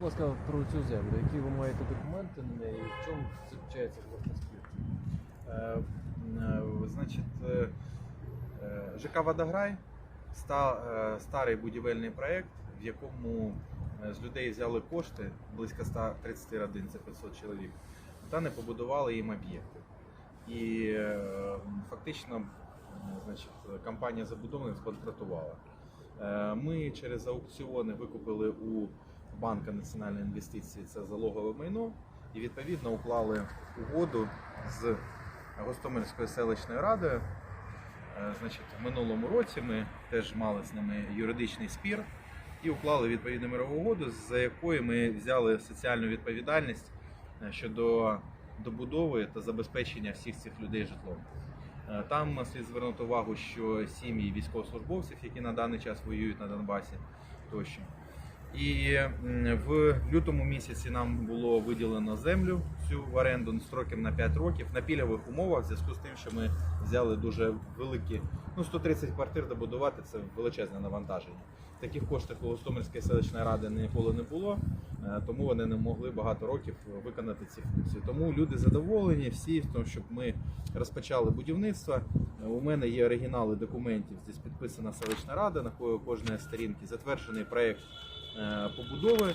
Будь ласка, про цю землю. Які ви маєте документи на неї? В чому заключається власне спір? Е, е, Значить, е, е, ЖК Водограй ста- старий будівельний проєкт, в якому з людей взяли кошти близько 130 родин, це 500 чоловік, та не побудували їм об'єкти. І фактично значить, компанія забудовник збанкрутувала. Е, Ми через аукціони викупили у банка національної інвестиції це залогове майно і відповідно уклали угоду з Гостомельською селищною радою. Е, Значить, в минулому році ми теж мали з ними юридичний спір і уклали відповідну мирову угоду, за якою ми взяли соціальну відповідальність е, щодо добудови та забезпечення всіх цих людей житлом. Е, Там слід звернути увагу, що сім'ї військовослужбовців, які на даний час воюють на Донбасі, тощо. І в лютому місяці нам було виділено землю цю в оренду строком на 5 років на пільгових умовах, в зв'язку з тим, що ми взяли дуже великі, ну 130 квартир добудувати це величезне навантаження. Таких коштів у Гостомельської селищної ради ніколи не було, е, тому вони не могли багато років виконати ці функції. Тому люди задоволені всі в тому, щоб ми розпочали будівництво. Е, У мене є оригінали документів. Здесь підписана селищна рада, на ко- кожної сторінки затверджений проєкт побудови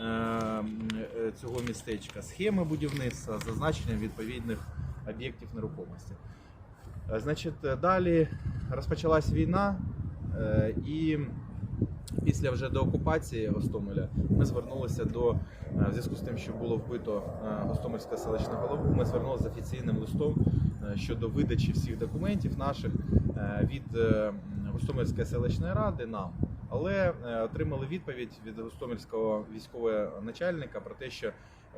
е, е, цього містечка, схеми будівництва, зазначення відповідних об'єктів нерухомості. Е, Значить, е, далі розпочалась війна, е, і після вже деокупації Гостомеля ми звернулися до е, в зв'язку з тим, що було вбито е, Гостомельська селищна голову. Ми звернулися з офіційним листом е, щодо видачі всіх документів наших е, від е, Гостомельської селищної ради нам. Але е, отримали відповідь від Гостомельського військового начальника про те, що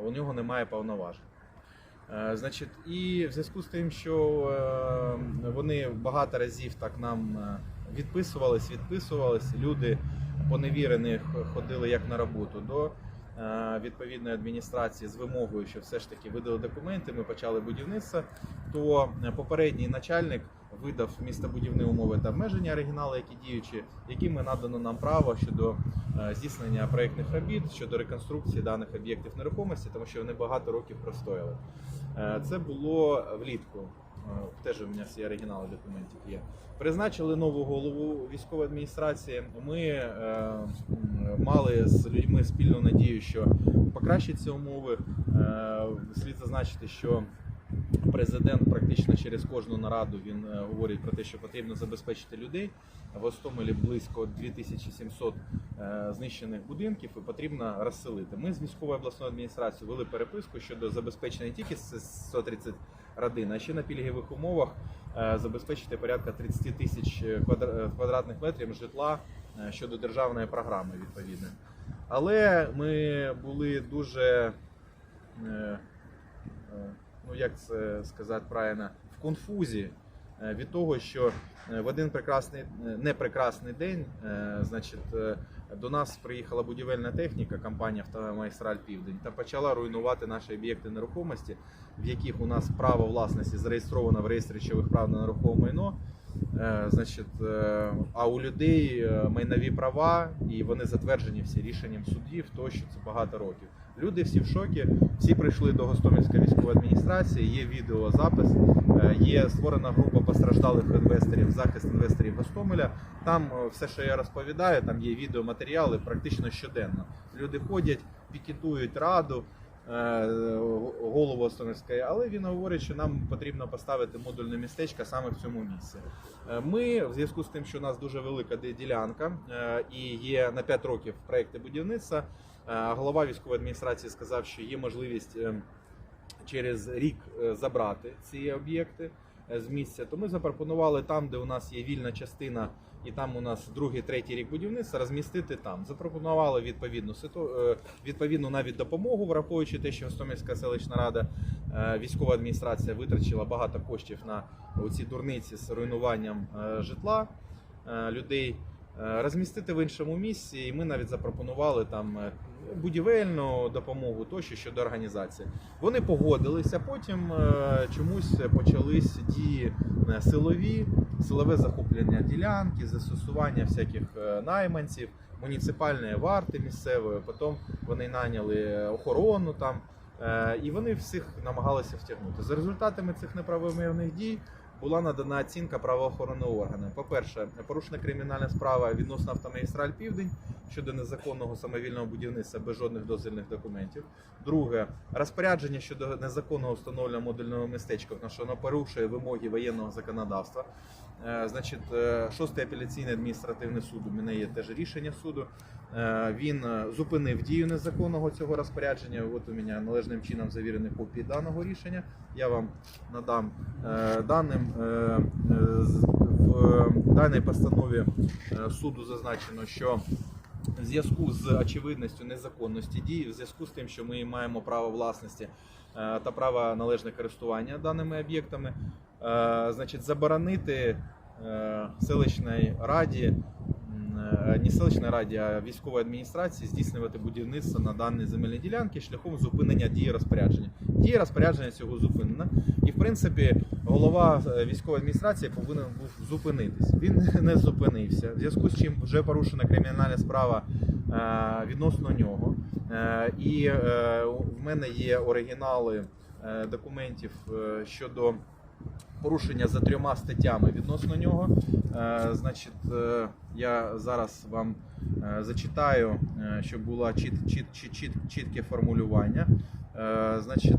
у нього немає повноважень. Е, Значить, і в зв'язку з тим, що е, вони багато разів так нам відписувались, відписувались, люди поневірені ходили як на роботу до відповідної адміністрації з вимогою, що все ж таки видали документи, ми почали будівництво, то попередній начальник видав містобудівні умови та обмеження оригінали, які діючі, якими надано нам право щодо е, здійснення проєктних робіт щодо реконструкції даних об'єктів нерухомості, тому що вони багато років простояли. Е, Це було влітку. Е, Теж у мене всі оригінали документів є. Призначили нову голову військової адміністрації. Ми е, мали з людьми спільну надію, що покращаться умови. Е, слід зазначити, що президент практично через кожну нараду він е, говорить про те, що потрібно забезпечити людей. В Гостомелі близько 2700 е, знищених будинків і потрібно розселити. Ми з військовою обласною адміністрацією вели переписку щодо забезпечення не тільки 130 родин, а ще на пільгових умовах е, забезпечити порядка 30 тисяч квадратних метрів житла щодо державної програми відповідної. Але ми були дуже, ну як це сказати правильно, в конфузі е, від того, що е, в один прекрасний е, непрекрасний день, значить, до нас приїхала будівельна техніка, компанія «Автомайстраль Південь, та почала руйнувати наші об'єкти нерухомості, в яких у нас право власності зареєстровано в реєстрі речових прав на нерухоме майно. Значить, а у людей майнові права, і вони затверджені всі рішенням судів, тощо це багато років. Люди всі в шокі, всі прийшли до Гостомельської військової адміністрації, є відеозапис, е, є створена група постраждалих інвесторів, захист інвесторів Гостомеля. Там е, все, що я розповідаю, там є відеоматеріали практично щоденно. Люди ходять, пікетують раду. Е, Голову Гостомельської, але він говорить, що нам потрібно поставити модульне містечко саме в цьому місці. Е, Ми в зв'язку з тим, що у нас дуже велика ділянка е, і є на 5 років проекти будівництва. Голова військової адміністрації сказав, що є можливість через рік забрати ці об'єкти з місця. То ми запропонували там, де у нас є вільна частина, і там у нас другий, третій рік будівництва, розмістити там. Запропонували відповідну е, відповідну навіть допомогу, враховуючи те, що Гостомельська селищна рада, е, військова адміністрація витрачила багато коштів на ці дурниці з руйнуванням е, житла людей. Е, Розмістити в іншому місці, і ми навіть запропонували там е, будівельну допомогу тощо щодо організації. Вони погодилися. Потім е, чомусь почались дії силові, силове захоплення ділянки, застосування всяких найманців, муніципальної варти місцевої. Потім вони наняли охорону там. І вони всіх намагалися втягнути. За результатами цих неправомірних дій була надана оцінка правоохоронним органам. По-перше, порушена кримінальна справа відносно автомагістраль Південь щодо незаконного самовільного будівництва без жодних дозвільних документів. Друге, розпорядження щодо незаконного встановлення модульного містечка, що воно порушує вимоги воєнного законодавства. Е, Значить, е, шостий апеляційний адміністративний суд у мене є теж рішення суду. Е, Він зупинив дію незаконного цього розпорядження. От у мене належним чином завірені копії даного рішення. Я вам надам даним в даній постанові суду зазначено, що в зв'язку з очевидністю незаконності дії, в зв'язку з тим, що ми маємо право власності та право належне користування даними об'єктами, значить, заборонити е, селищній раді, е, не селищній раді, а військовій адміністрації здійснювати будівництво на даній земельній ділянці шляхом зупинення дії розпорядження. Дія розпорядження цього зупинена, і в принципі голова е, військової адміністрації повинен був зупинитись. Він не зупинився, в зв'язку з чим вже порушена кримінальна справа е, відносно нього. Е, І е, в мене є оригінали е, документів е, щодо порушення за трьома статтями відносно нього. Е, Значить, е, я зараз вам е, зачитаю, щоб було чіт, чіт, чіт, чіт, чітке формулювання. Значить,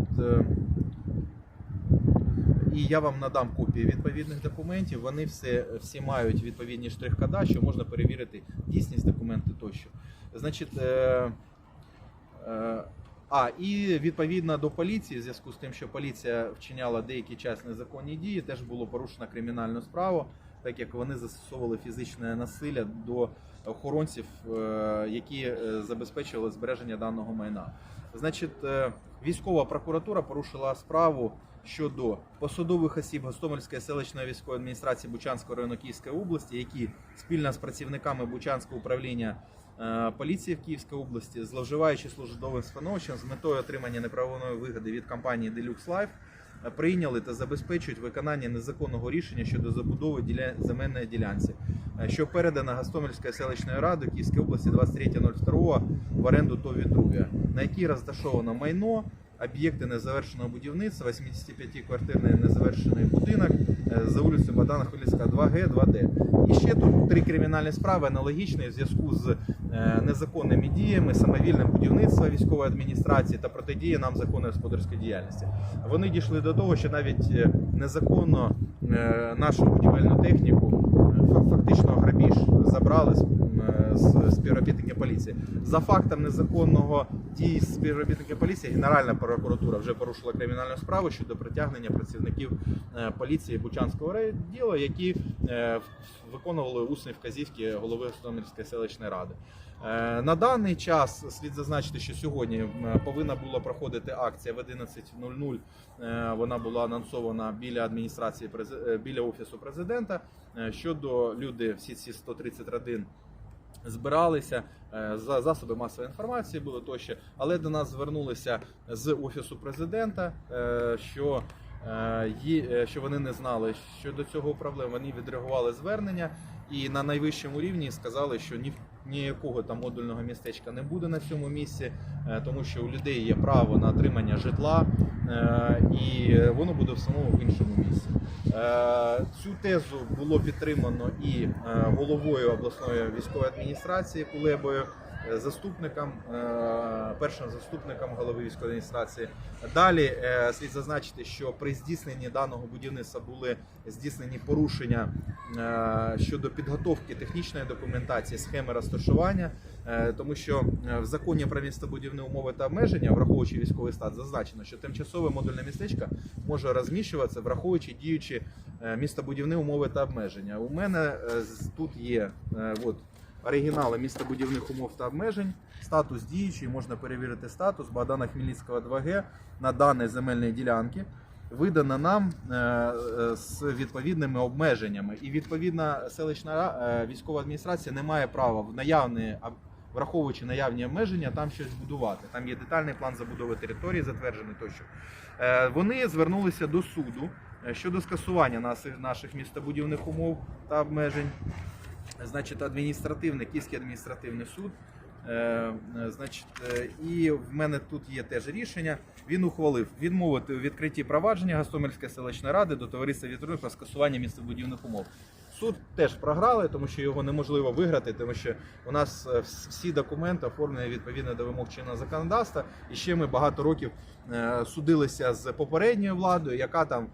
і я вам надам копії відповідних документів. Вони всі, всі мають відповідні штрих-кода, що можна перевірити дійсність документи тощо. Значить, а і відповідно до поліції, в зв'язку з тим, що поліція вчиняла деякий час незаконні дії, теж було порушено кримінальну справу, так як вони застосовували фізичне насилля до охоронців, е, які е, забезпечували збереження даного майна. Значить, е, військова прокуратура порушила справу щодо посадових осіб Гостомельської селищної військової адміністрації Бучанського району Київської області, які спільно з працівниками Бучанського управління поліції в Київській області, зловживаючи службовим становищем з метою отримання неправовної вигоди від компанії Deluxe Life, е, прийняли та забезпечують виконання незаконного рішення щодо забудови діля... земельної ділянці, е, що передана Гастомельською селищною радою Київської області 23.02 в оренду ТОВ «Вітрувія», на якій розташовано майно, об'єкти незавершеного будівництва, 85-квартирний незавершений будинок е, за вулицею Богдана Хмельницького 2Г, 2Д. І ще тут три кримінальні справи аналогічні в зв'язку з е, незаконними діями, самовільним будівництвом військової адміністрації та протидія нам законної господарської діяльності. Вони дійшли до того, що навіть е, незаконно нашу будівельну техніку фактично грабіж забрали з співробітники поліції. За фактом незаконного дії співробітників поліції Генеральна прокуратура вже порушила кримінальну справу щодо притягнення працівників е, поліції Бучанського райвідділу, які е, виконували усні вказівки голови Гостомельської селищної ради. Е, На даний час слід зазначити, що сьогодні повинна була проходити акція в 11.00. Е, Вона була анонсована біля адміністрації е, біля офісу президента. е, Щодо люди, всі ці 130 родин збиралися е, за засоби масової інформації були тощо, але до нас звернулися з офісу президента, е, що е, що вони не знали щодо цього проблем. Вони відреагували звернення і на найвищому рівні сказали, що ні ніякого там модульного містечка не буде на цьому місці, е, тому що у людей є право на отримання житла, е, і воно буде в самому в іншому місці. Е, Цю тезу було підтримано і головою обласної військової адміністрації Кулебою, заступником, е, першим заступником голови військової адміністрації. Далі е, слід зазначити, що при здійсненні даного будівництва були здійснені порушення е, щодо підготовки технічної документації, схеми розташування, е, тому що е, в законі про містобудівні умови та обмеження, враховуючи військовий стат, зазначено, що тимчасове модульне містечко може розміщуватися, враховуючи діючі е, містобудівні умови та обмеження. У мене е, тут є е, от, оригінали містобудівних умов та обмежень, статус діючий, можна перевірити статус Богдана Хмельницького 2Г на даній земельній ділянці. Видана нам е, е, з відповідними обмеженнями, і відповідна селищна е, військова адміністрація не має права в наявні враховуючи наявні обмеження, там щось будувати. Там є детальний план забудови території, затверджений тощо. Вони звернулися до суду щодо скасування наших містобудівних умов та обмежень. Значить, адміністративний, Київський адміністративний суд. Е, е, значить, е, і в мене тут є теж рішення. Він ухвалив відмовити у відкритті провадження Гостомельської селищної ради до товариства вітру про скасування містобудівних умов. Суд теж програли, тому що його неможливо виграти, тому що у нас е, всі документи оформлені відповідно до вимог чинного законодавства. І ще ми багато років судилися з попередньою владою, яка там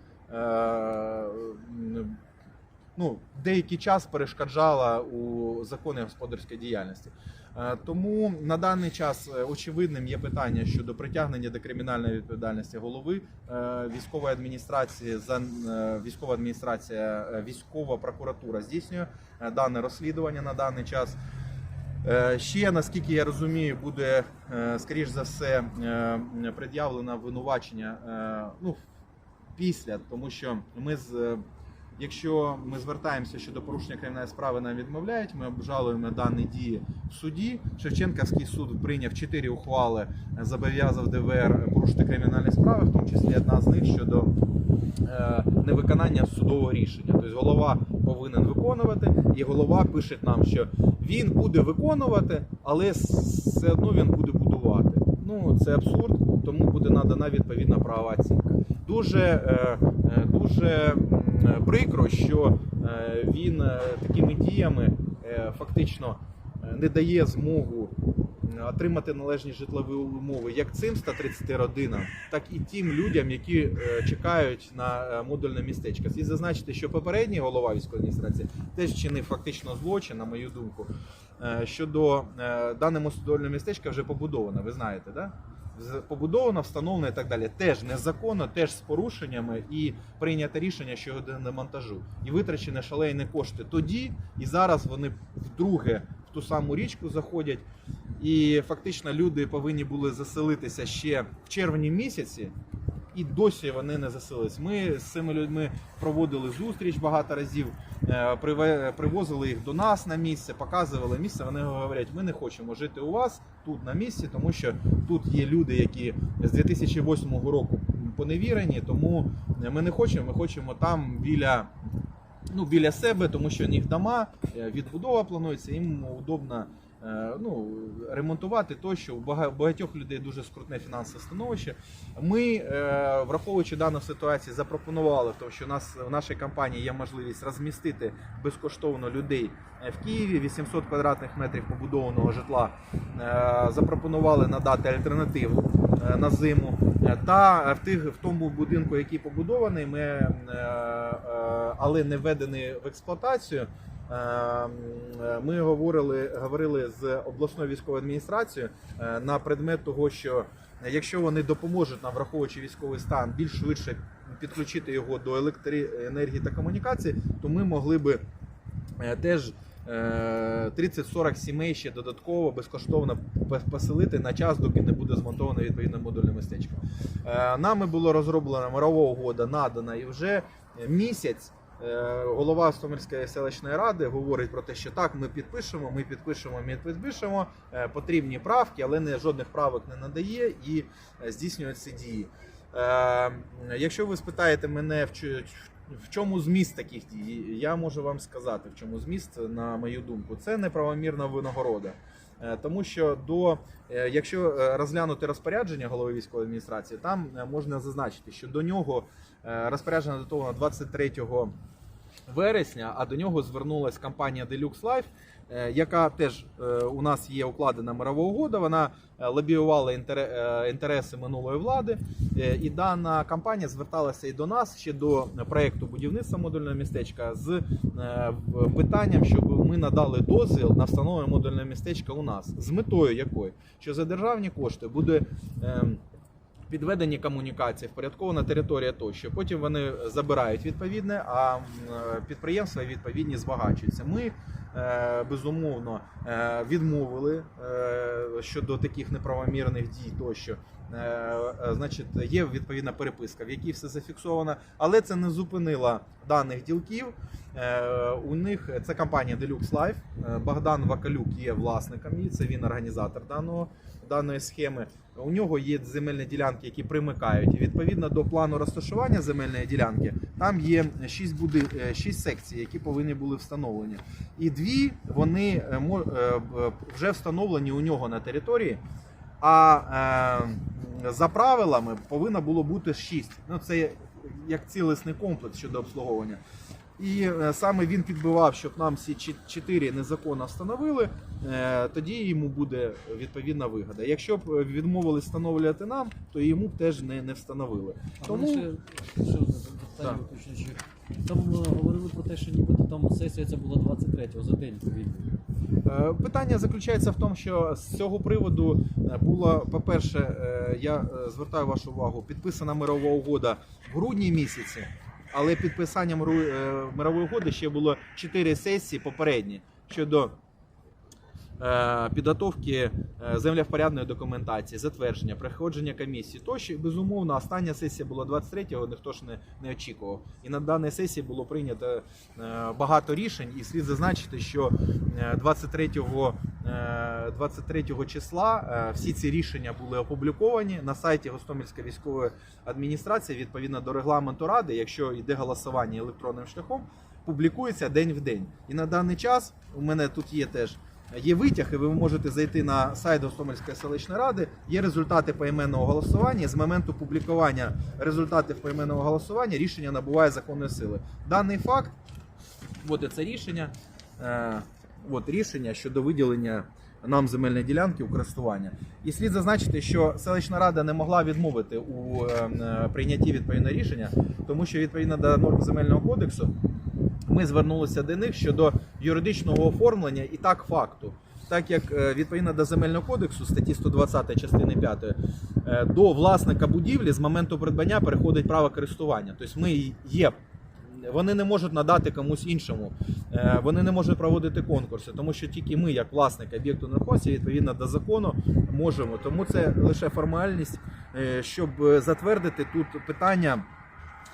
ну, деякий час перешкоджала у законі господарської діяльності. Е, Тому на даний час е, очевидним є питання щодо притягнення до кримінальної відповідальності голови е, військової адміністрації. За військова адміністрація, військова прокуратура здійснює дане розслідування на даний час. Ще, наскільки я розумію, буде скоріш за все пред'явлено винувачення ну, після, тому що ми з. Якщо ми звертаємося щодо порушення кримінальної справи, нам відмовляють. Ми обжалуємо дані дії в суді. Шевченківський суд прийняв чотири ухвали, зобов'язав ДВР порушити кримінальні справи, в тому числі одна з них щодо е, невиконання судового рішення. Тобто голова повинен виконувати, і голова пише нам, що він буде виконувати, але все одно він буде будувати. Ну це абсурд, тому буде надана відповідна правова оцінка. Дуже, е, е, дуже прикро, що е, він е, такими діями е, фактично е, не дає змогу отримати належні житлові умови як цим 130 родинам, так і тим людям, які е, чекають на е, модульне містечко. Слід зазначити, що попередній голова військової адміністрації теж вчинив фактично злочин, на мою думку. Е, Щодо е, дане модульне містечко вже побудовано, ви знаєте, да? З- встановлена і так далі. Теж незаконно, теж з порушеннями і прийнято рішення щодо демонтажу. І витрачені шалені кошти тоді, і зараз вони вдруге в ту саму річку заходять. І фактично люди повинні були заселитися ще в червні місяці, і досі вони не заселились. Ми з цими людьми проводили зустріч багато разів, е, привозили їх до нас на місце, показували місце. Вони говорять, ми не хочемо жити у вас тут на місці, тому що тут є люди, які з 2008 року поневірені, тому ми не хочемо. Ми хочемо там біля. Ну, біля себе, тому що у них дома, е, відбудова планується, їм удобно ну, ремонтувати тощо. У багатьох людей дуже скрутне фінансове становище. Ми, е, враховуючи дану ситуацію, запропонували, тому що у нас в нашій компанії є можливість розмістити безкоштовно людей е, в Києві 800 квадратних метрів побудованого житла. Е, Запропонували надати альтернативу е, на зиму. Е, Та в тих в тому будинку, який побудований, ми е, е, але не введений в експлуатацію. Е, м, е, Ми говорили, говорили з обласною військовою адміністрацією е, на предмет того, що якщо вони допоможуть нам, враховуючи військовий стан, більш швидше підключити його до електроенергії та комунікації, то ми могли би е, теж е, 30-40 сімей ще додатково безкоштовно поселити на час, доки не буде змонтовано відповідне модульне містечко. Нами було розроблена мирова угода, надана і вже місяць. Е, Голова Стомельської селищної ради говорить про те, що так, ми підпишемо, ми підпишемо, ми підпишемо е, потрібні правки, але не жодних правок не надає і е, здійснює ці дії. Якщо ви спитаєте мене, в чому зміст таких дій, я можу вам сказати, в чому зміст, на мою думку, це неправомірна винагорода. Е, Тому що до е, якщо е, розглянути розпорядження голови військової адміністрації, там можна зазначити, що до нього розпорядження датовано 23 вересня, а до нього звернулася компанія Deluxe Life, яка теж е, у нас є укладена мирова угода. Вона е, лобіювала е, інтереси минулої влади. Е, І дана компанія зверталася і до нас ще до проекту будівництва модульного містечка з е, питанням, щоб ми надали дозвіл на встановлення модульного містечка у нас з метою якої, що за державні кошти буде. ем, Підведені комунікації, впорядкована територія тощо. Потім вони забирають відповідне, а е, підприємства відповідні збагачуються. Ми е, безумовно е, відмовили е, щодо таких неправомірних дій тощо. Е, е, Значить, є відповідна переписка, в якій все зафіксовано, але це не зупинило даних ділків. Е, У них це компанія Deluxe Life. Богдан Вакалюк є власником її, це він організатор даного, даної схеми. У нього є земельні ділянки, які примикають. І відповідно до плану розташування земельної ділянки, там є 6, буди... 6 секцій, які повинні були встановлені. І дві вони вже встановлені у нього на території. А е, за правилами повинно було бути 6. Ну, це як цілісний комплекс щодо обслуговування. І е, саме він підбивав, щоб нам всі чотири незаконно встановили, е, тоді йому буде відповідна вигода. Якщо б відмовили встановлювати нам, то йому б теж не, не встановили. А Тому- ще, ще Так. Там е, говорили про те, що нібито там сесія це була 23-го, за день Питання заключається в тому, що з цього приводу була було, по-перше, е, я е, звертаю вашу увагу, підписана мирова угода в грудні місяці, але е, мирової угоди ще було 4 сесії попередні щодо е, підготовки е, землевпорядної документації, затвердження, проходження комісії. Тощо, безумовно, остання сесія була 23-го, ніхто ж не, не очікував. І на даній сесії було прийнято е, багато рішень, і слід зазначити, що е, 23-го, е, 23 числа е, всі ці рішення були опубліковані на сайті Гостомельської військової адміністрації відповідно до регламенту ради, якщо йде голосування електронним шляхом, публікується день в день. І на даний час у мене тут є теж. Є витяг, і ви можете зайти на сайт Гостомельської селищної ради. Є результати поіменного голосування. З моменту публікування результатів поіменного голосування рішення набуває законної сили. Даний факт, от це рішення. Е, от рішення щодо виділення нам земельної ділянки у користування. І слід зазначити, що селищна рада не могла відмовити у е, е, прийнятті відповідного рішення, тому що відповідно до норм земельного кодексу ми звернулися до них щодо юридичного оформлення і так факту. Так як е, відповідно до земельного кодексу статті 120 частини 5 е, до власника будівлі з моменту придбання переходить право користування. Тобто ми є. Вони не можуть надати комусь іншому, Е, вони не можуть проводити конкурси, тому що тільки ми, як власник об'єкту нерухомості, відповідно до закону, можемо. Тому це лише формальність, щоб затвердити тут питання.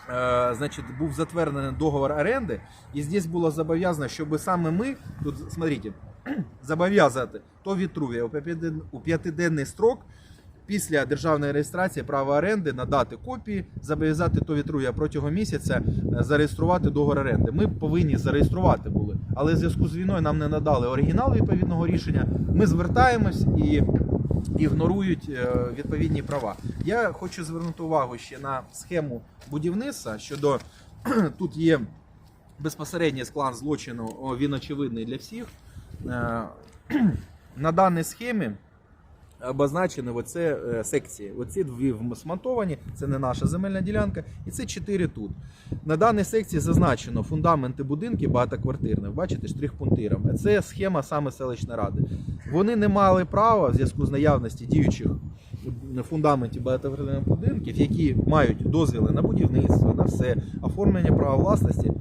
Е, Значить, був затверджений договор оренди, і здесь було зобов'язано, щоб саме ми тут, смотрите, зобов'язати то Вітрувія у п'ятиденний строк після державної реєстрації права оренди надати копії, зобов'язати то Вітрувія протягом місяця е, зареєструвати договор оренди. Ми повинні зареєструвати були, але в зв'язку з війною нам не надали оригінал відповідного рішення. Ми звертаємось і ігнорують е, відповідні права. Я хочу звернути увагу ще на схему будівництва щодо тут є безпосередній склад злочину, він очевидний для всіх. Е, На даній схемі обозначені оце е, секції. Оці дві смонтовані, це не наша земельна ділянка, і це чотири тут. На даній секції зазначено фундаменти будинків багатоквартирних. Бачите, штрих-пунктиром. Це схема саме селищної ради. Вони не мали права в зв'язку з наявності діючих фундаментів багатоквартирних будинків, які мають дозвіли на будівництво, на все, оформлення права власності,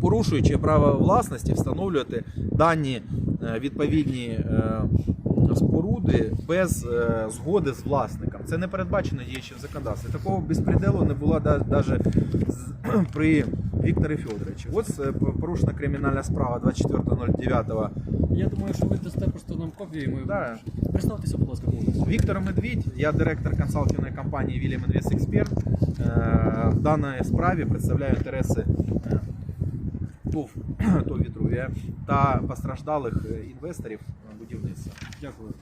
порушуючи право власності, встановлювати дані е, відповідні е, споруди без е, згоди з власником. Це не передбачено діючим законодавством. Такого безпределу не було навіть при Вікторі Федоровичі. Ось е, порушена кримінальна справа 24.09 Я думаю, що ви дасте просто нам копію, ми Да. представтеся, будь ласка, повністю. Віктор Медвідь, я директор консалтингової компанії William Invest Expert. Е, В даній справі представляю інтереси е, ТОВ ТОВ «Вітрувія» та постраждалих інвесторів будівництва. Дякую.